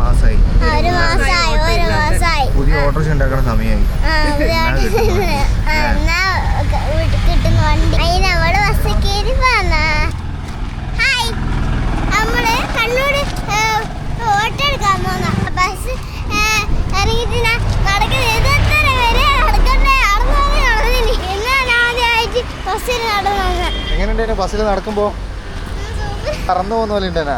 മാസമായി ഒരു മാസമായി ഒരു മാസമായി പുതിയ ഓട്ടോറിക്ഷ ഉണ്ടാക്കുന്ന സമയമായി. ബസ് ഇറങ്ങിയിട്ട് ബസ്സിൽ നടന്നു എങ്ങനെയുണ്ടായിരുന്നു ബസ്സിൽ നടക്കുമ്പോ? പറന്നു പോകുന്ന പോലെ ഉണ്ടേനാ?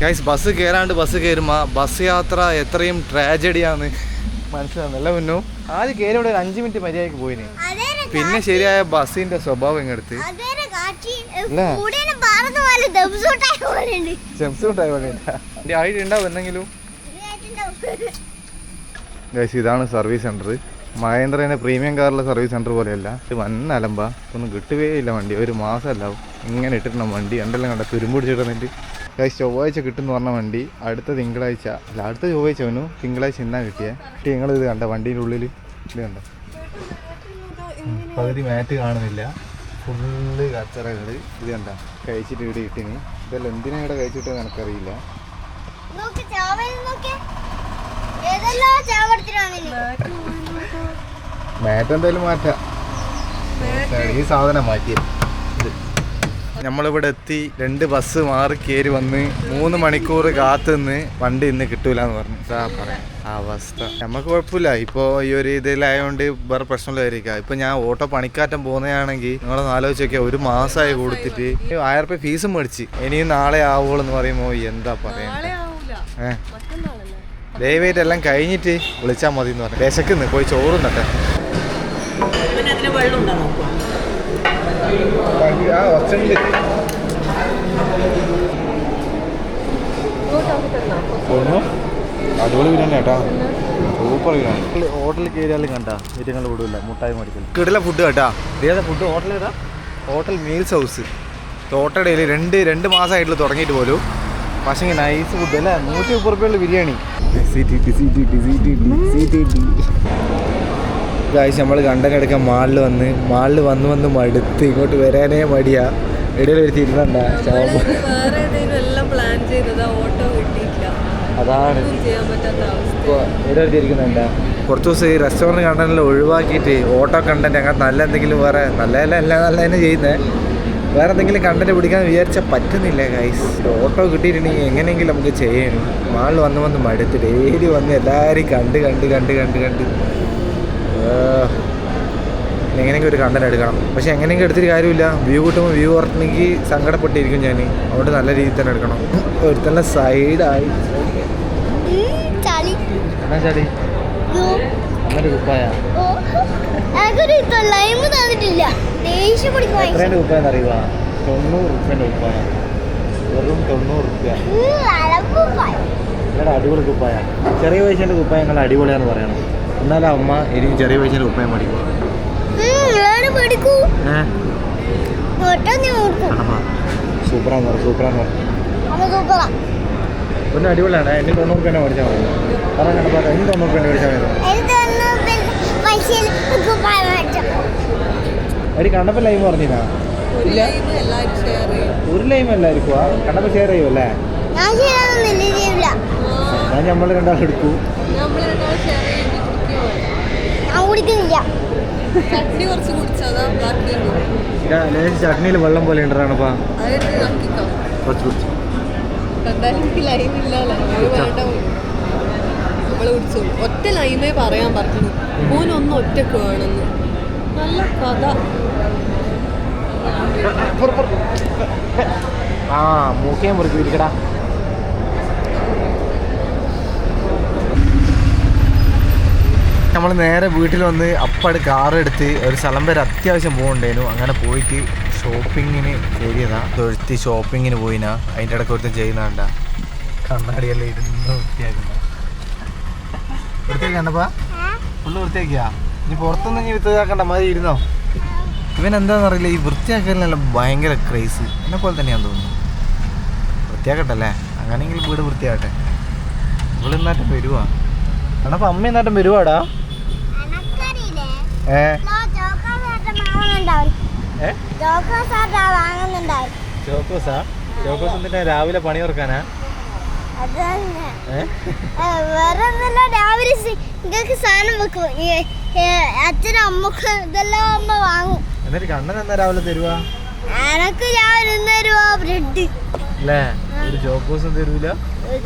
ഗൈസ് ബസ് കയറാണ്ട് ബസ് കയറുമ്പോൾ ബസ് യാത്ര എത്രയും ട്രാജഡിയാണ് മനസ്സിലാവുന്നല്ല മുന്നു. ആദ്യം കയറി ഇവിടെ ഒരു അഞ്ച് മിനിറ്റ് മര്യാദയ്ക്ക് പോയിന്. പിന്നെ ശരിയായ ബസ്സിന്റെ സ്വഭാവം ഇങ്ങടുത്ത് ഗൈസ് ഇതാണ് സർവീസ് സെന്റർ മഹേന്ദ്രേന്റെ പ്രീമിയം കാറിലെ സർവീസ് സെന്റർ പോലെയല്ല. ഇത് വന്ന അലമ്പ. ഒന്നും കിട്ടുകയേ ഇല്ല വണ്ടി. ഒരു മാസം മാസമല്ല. ഇങ്ങനെ ഇട്ടിട്ടുണ്ടാവും വണ്ടി. എന്തെല്ലാം കണ്ട തുരുമ്പിടിച്ചിട്ടുണ്ടെങ്കിൽ ഗൈസ് ചൊവ്വാഴ്ച കിട്ടുമെന്ന് പറഞ്ഞ വണ്ടി അടുത്ത തിങ്കളാഴ്ച അല്ല അടുത്ത ചൊവ്വാഴ്ച വന്നു തിങ്കളാഴ്ച ഇന്നാ കിട്ടിയേ. കിട്ടി ഇത് കണ്ട വണ്ടീന്റെ ഉള്ളിൽ ഇത് കണ്ട? പകുതി മാറ്റ് കാണുന്നില്ല. ഫുള്ള് കച്ചറകൾ ഇത് കണ്ട? കഴിച്ചിട്ട് ഇവിടെ കിട്ടിന് ഇതെല്ലാം എന്തിനാ ഇവിടെ കഴിച്ചിട്ട് എനിക്കറിയില്ല. ചാവടത്തിലാണ് മാറ്റ് എന്തായാലും മാറ്റാം. ഈ സാധനം മാറ്റി നമ്മളിവിടെ എത്തി രണ്ട് ബസ് മാറി കയറി വന്ന് മൂന്ന് മണിക്കൂർ കാത്തു നിന്ന് വണ്ടി ഇന്ന് കിട്ടൂല എന്ന് പറഞ്ഞു. ഇതാ പറയാം. ആ അവസ്ഥ. നമുക്ക് കുഴപ്പമില്ല. ഇപ്പോൾ ഈ ഒരു ഇതിലായതുകൊണ്ട് വേറെ പ്രശ്നമില്ലായിരിക്കാം ഇപ്പൊ ഞാൻ ഓട്ടോ പണിക്കാറ്റം പോകുന്നതാണെങ്കിൽ നിങ്ങളൊന്ന് ആലോചിച്ച് നോക്കിയാൽ ഒരു മാസമായി കൊടുത്തിട്ട് ആയിരം റുപ്യ ഫീസും മേടിച്ച്. ഇനിയും നാളെ ആവുള്ളൂ എന്ന് പറയുമ്പോൾ എന്താ പറയാ? ഏഹ് ദയവായിട്ട് എല്ലാം കഴിഞ്ഞിട്ട് വിളിച്ചാൽ മതി എന്ന് പറഞ്ഞു വിശക്കുന്ന് പോയി ചോറും തട്ടെ. വെള്ളം ആ അടിപൊളി ബിരിയാണി കേട്ടാ സൂപ്പർ ബിരിയാണി. ഹോട്ടലിൽ കയറിയാലും കണ്ട വീട്ടിൽ വിടില്ല മുട്ടായി മേടിക്കൽ കിടില ഫുഡ് കേട്ടാ. ഇതേതാ ഫുഡ് ഹോട്ടൽ ഏതാ? ഹോട്ടൽ മീൽസ് ഹൗസ് തോട്ടടയിൽ രണ്ട് രണ്ട് മാസമായിട്ടുള്ള തുടങ്ങിയിട്ട് പോലും. പക്ഷേ നൈസ് ഫുഡ് അല്ലേ? നൂറ്റി മുപ്പത് റുപ്യുള്ള biryani. C T T C T T C T T C T T. Guys നമ്മൾ കണ്ടനെടുക്കാൻ മാളിൽ വന്ന് മാളിൽ വന്ന് വന്ന് മടുത്ത് ഇങ്ങോട്ട് വരാനേ മടിയാ. ഇടയിൽ ഒരു തിരുന്നണ്ട അതാണ്. തിരിക്കുന്നുണ്ട കുറച്ച് ദിവസം ഈ റെസ്റ്റോറന്റ് കണ്ടനെല്ലാം ഒഴിവാക്കിയിട്ട് ഓട്ടോ കണ്ടന്റ് അങ്ങനെ നല്ല എന്തെങ്കിലും വേറെ നല്ല നല്ല നല്ല തന്നെ ചെയ്യുന്നത് വേറെ എന്തെങ്കിലും കണ്ടന്റ് പിടിക്കാൻ വിചാരിച്ചാൽ പറ്റുന്നില്ല ഗൈസ് ഓട്ടോ കിട്ടിയിട്ടുണ്ടെങ്കിൽ എങ്ങനെയെങ്കിലും നമുക്ക് ചെയ്യണം മാളിൽ വന്ന് വന്ന് മടുത്ത് ഡെയിലി വന്ന് എല്ലാവരും കണ്ട് കണ്ട് കണ്ട് കണ്ട് കണ്ട്. എങ്ങനെയെങ്കിലും ഒരു കണ്ടന്റ് എടുക്കണം. പക്ഷെ എങ്ങനെയെങ്കിലും എടുത്തിട്ട് കാര്യമില്ല. വ്യൂ കിട്ടുമ്പോൾ വ്യൂ പറഞ്ഞെങ്കിൽ സങ്കടപ്പെട്ടിരിക്കും ഞാൻ അതുകൊണ്ട് നല്ല രീതിയിൽ തന്നെ എടുക്കണം. ഒരുത്തന്നെ സൈഡായി ചളി. എന്നാ ചാടി യോ, അങ്ങനെ കുപ്പായ ഓ. എനിക്കൊരു ലൈമ് തന്നിട്ടില്ല. ദേഷ്യം പിടിക്കുവാ എത്രേന്റെ കുപ്പായെന്ന് അറിയുക തൊണ്ണൂറ് റുപ്യന്റെ കുപ്പായ വെറും തൊണ്ണൂറ് റുപ്യ നിങ്ങളുടെ അടിപൊളി കുപ്പായ. ചെറിയ വയസ്സിന്റെ കുപ്പായ നിങ്ങൾ അടിപൊളിയാന്ന് പറയണം. എന്നാലും അമ്മ എനിക്ക് ചെറിയ പൈസ ഉപ്പയെ പഠിക്കും. സൂപ്പറാന്ന് സൂപ്പറാന്ന് പിന്നെ അടിപൊളിയാണ് എന്നെ തൊണ്ണൂറ് റുപ്യന്റെ മേടിച്ചാൽ മതി. പറയാൻ കണ്ടപ്പോൾ എനിക്ക് തൊണ്ണൂറ് റുപ്യന്റെ മേടിച്ചാൽ മതി. ഒരു കണ്ടപ്പോൾ ലൈവ് പറഞ്ഞില്ല ഒരു ലൈവ് ചെയ്യും. ഒരു അല്ലായിരിക്കും ആ കണ്ടപ്പോൾ ഷെയർ ചെയ്യുമല്ലേ ഞാൻ നമ്മൾ രണ്ടാളും എടുക്കൂ. നമ്മൾ രണ്ടാൾ ഷെയർ ഞാൻ കുടിക്കുന്നില്ല. ചട്നി കുറച്ച് കുടിച്ചതാ ബാക്കി ലേശം ചട്നിയിൽ വെള്ളം പോലെ കുറച്ച് കുടിച്ചു. ഒറ്റ ലൈമേ പറയാൻ പറഞ്ഞു മോനൊന്നും ഒറ്റയ്ക്ക് വേണമെന്ന് നല്ല കഥ. ആ മൂക്കേ മുറിക്കും നമ്മൾ നേരെ വീട്ടിൽ വന്ന് അപ്പാട് കാറെടുത്ത് ഒരു സ്ഥലം വരെ അത്യാവശ്യം പോകണ്ടേനു അങ്ങനെ പോയിട്ട് ഷോപ്പിങ്ങിന് കയറിയതാ. തൊഴുത്തി ഷോപ്പിങ്ങിന് പോയിനാ. അതിന്റെ ഇടയ്ക്ക് ഒരുത്തും ചെയ്യുന്നതാണ്ട. കണ്ണാടിയെല്ലാം ഇരുന്ന് വൃത്തിയാക്കുന്ന. വൃത്തിയാക്കണ്ടപ്പാ ഫുള്ള് വൃത്തിയാക്കിയാ? ഇനി പുറത്തുനിന്ന് ഇനി വിത്തതാക്കണ്ട മതി ഇരുന്നോ? ഇവൻ എന്താണെന്നറിയില്ല ഈ വൃത്തിയാക്കലിനല്ല ഭയങ്കര ക്രേസ് എന്നെ പോലെ തന്നെയാണ് തോന്നുന്നു. വൃത്തിയാക്കട്ടല്ലേ? അങ്ങനെയെങ്കിലും വീട് വൃത്തിയാകട്ടെ. ഇവിടെ നിന്നാറ്റം വരുവാ. അണപ്പ അമ്മ എന്നാട്ടും വരുവാടാ എനക്കറിയില്ലേ ഏ ചോക്കോസാട്ടം വാങ്ങുന്നുണ്ടാവും ഏ ചോക്കോസാട്ടാ വാങ്ങുന്നുണ്ടാവും ചോക്കോസാ ചോക്കോസ് എന്തിനാ രാവിലെ പണി ഓർക്കാനാ? രാവിലെ സി- നിങ്ങൾക്ക് സാധനം വെക്കും. ഈ, ഏ, അച്ഛനും അമ്മയ്ക്ക് ഇതെല്ലാം അമ്മ വാങ്ങും. എന്നിട്ട് കണ്ണൻ എന്നാ രാവിലെ തരുവാ? എനക്ക് രാവിലെ ഇന്ന് തരുവാ ബ്രെഡ്. അല്ലേ ഒരു ജോക്കോസും തരൂല?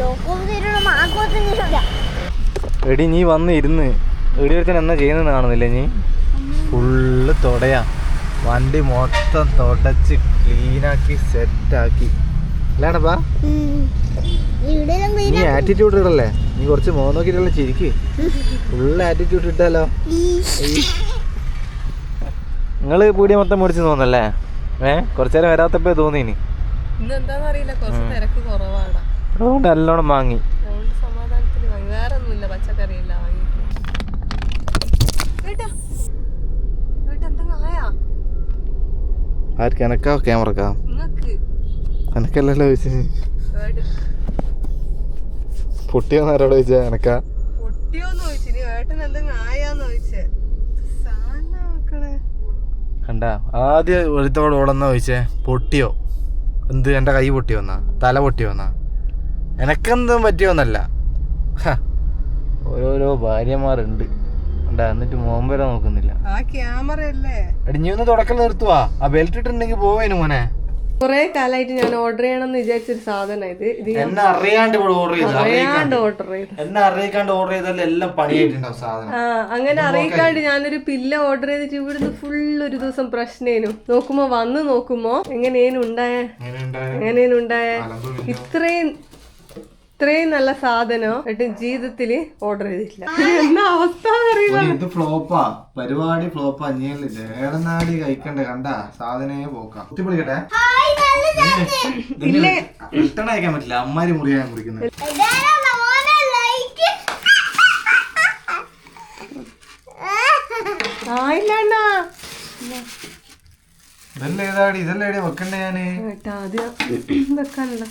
നോക്കും തരുള്ള മാക്കോത്തും തരില്ല എടി നീ വന്ന് ഇരുന്ന്. എടി ഒരുത്തൻ എന്നാ ചെയ്യുന്നത് കാണുന്നില്ലേ നീ? ഫുള്ള് തുടയാ. വണ്ടി മൊത്തം തുടച്ച് ക്ലീനാക്കി സെറ്റാക്കി. അല്ലാണപ്പാ നീ ആറ്റിറ്റ്യൂഡ് ഇടല്ലേ? നീ കുറച്ച് മോ നോക്കിട്ടല്ലേ ചിരിക്ക്? Full attitude ഇട്ടാലോ? നിങ്ങൾ പീടിയ മൊത്തം മുടിച്ച് തോന്നല്ലേ? ഏ? കുറച്ചേരം വരാത്തപ്പോ തോന്നിനി കുറച്ച് അതുകൊണ്ട് നല്ലോണം വാങ്ങി. വാങ്ങി. വേറെ ഒന്നുമില്ല പച്ചക്കറിയില്ല വാങ്ങി കേട്ടോ കേട്ടോ എന്തെങ്കിലും ആയാ ആർക്ക് എനക്കാ ക്യാമറക്കാ? എനക്കല്ലല്ലോ ചോദിച്ചു. പൊട്ടിയെന്ന് ആരോട് ചോദിച്ചാ എനക്കാ? കണ്ട? ആദ്യം ഒരുത്തോട് ഓടന്ന ചോദിച്ചേ? പൊട്ടിയോ? എന്ത് എന്റെ കൈ പൊട്ടിയോന്നാ തല പൊട്ടിയോന്നാ എനക്കെന്തും പറ്റിയോന്നല്ല ഓരോരോ ഭാര്യമാരുണ്ട്. കണ്ടാ? എന്നിട്ട് മോൻ വരെ നോക്കുന്നില്ല. ആ ക്യാമറ അല്ലേ? എടി ഒന്ന് തുടക്കം നിർത്തുവാ. ആ ബെൽറ്റ് ഇട്ടുണ്ടെങ്കിൽ പോവേനു മോനെ. കൊറേ കാലായിട്ട് ഞാൻ ഓർഡർ ചെയ്യണമെന്ന് വിചാരിച്ചൊരു സാധനം ഇത്. ഇത് ഞാൻ എന്നെ അറിയാണ്ട് ഇവിടെ ഓർഡർ ചെയ്തു. അറിയാണ്ട് ഓർഡർ ചെയ്തു. എന്നെ അറിയിക്കാണ്ട് ഓർഡർ ചെയ്താൽ എല്ലാം പണിയായിട്ടുണ്ടാവും സാധനം. ആ അങ്ങനെ അറിയിക്കാണ്ട് ഞാനൊരു പില്ല ഓർഡർ ചെയ്തിട്ട് ഇവിടുന്ന് ഫുൾ ഒരു ദിവസം പ്രശ്നേനു. നോക്കുമ്പോ വന്ന് നോക്കുമ്പോ എങ്ങനെയേനു ഉണ്ടായ? ഉണ്ടായ? ഇത്രയും ഇത്രയും നല്ല സാധനം ഏട്ടൻ ജീവിതത്തിൽ ഓർഡർ ചെയ്തിട്ടില്ല. എന്നാ അവസ്ഥ അറിയില്ല. ഇത് ഫ്ലോപ്പാ. പരിപാടി ഫ്ലോപ്പാ. നീ ലേടനാടി കഴിക്കണ്ട? കണ്ട? സാധനേ പോക്കാം. കുത്തിപ്പൊളിക്കട്ടെ? ഇല്ലേ നല്ല റിട്ടേൺ അയക്കാൻ പറ്റില്ല. അമ്മാരി മുറിയാൻ കുടിക്കുന്നത്. ഇതാരാ മോനെ ലൈക്ക് ആയില്ലണ്ണാ ഇതല്ലേ ഏതാടി ഇതല്ലേ എടി വെക്കണ്ടേ ഞാൻ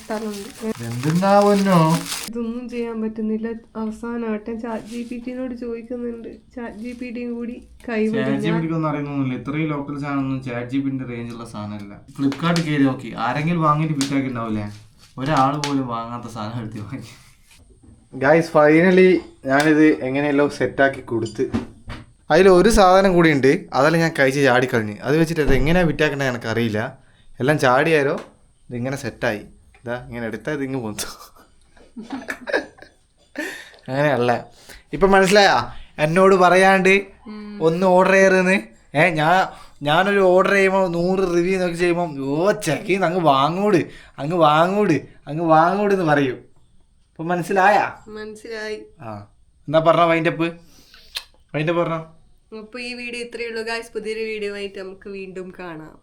സ്ഥലമുണ്ട്. എന്തുണ്ടാവുന്നോ? ഇതൊന്നും ചെയ്യാൻ പറ്റുന്നില്ല. അവസാനം ഏട്ടൻ ചാറ്റ് ജി പി ടിനോട് ചോദിക്കുന്നുണ്ട്. ചാറ്റ് ജി പി ടിയും കൂടി അറിയുന്നൊന്നുമില്ല. ഇത്രയും ലോക്കൽ സാധനമൊന്നും ചാറ്റ് ജി പിന്റെ റേഞ്ചുള്ള സാധനമല്ല. ഫ്ലിപ്കാർട്ട് കയറി നോക്കി. ആരെങ്കിലും വാങ്ങിയിട്ട് ഉണ്ടാവില്ലേ ഒരാൾ പോലും വാങ്ങാത്ത സാധനം എടുത്ത് വാങ്ങി. ഗായ്സ് ഫൈനലി ഞാനിത് എങ്ങനെയല്ലോ സെറ്റാക്കി കൊടുത്ത്. അതിൽ ഒരു സാധനം കൂടി ഉണ്ട് അതെല്ലാം ഞാൻ കഴിച്ച് ചാടിക്കളഞ്ഞ്. അത് വെച്ചിട്ട് അത് എങ്ങനെയാണ് വിറ്റാക്കണ്ടത് എനിക്ക് അറിയില്ല എല്ലാം ചാടിയാലോ? ഇതിങ്ങനെ സെറ്റായി. ഇതാ ഇങ്ങനെ എടുത്താൽ ഇതിങ്ങ് പോന്നു. അങ്ങനെയല്ല. ഇപ്പം മനസ്സിലായാ? എന്നോട് പറയാണ്ട് ഒന്ന് ഓർഡർ ചെയ്യരുതെന്ന്. ഏ ഞാൻ ഞാനൊരു ഓർഡർ ചെയ്യുമ്പോൾ നൂറ് റിവ്യൂ നോക്കി ചെയ്യുമ്പോൾ ഓ ചെക്കി അങ്ങ് വാങ്ങൂട്. അങ്ങ് വാങ്ങൂട്. അങ്ങ് വാങ്ങൂട് എന്ന് പറയൂ. ഇപ്പം മനസ്സിലായാ? മനസ്സിലായി. ആ. എന്നാ പറഞ്ഞ വൈൻഡപ്പ് വൈൻഡപ്പ് പറഞ്ഞോ? അപ്പൊ ഈ വീഡിയോ ഇത്രയേ ഉള്ളൂ ഗായ്സ് പുതിയൊരു വീഡിയോ ആയിട്ട് നമുക്ക് വീണ്ടും കാണാം.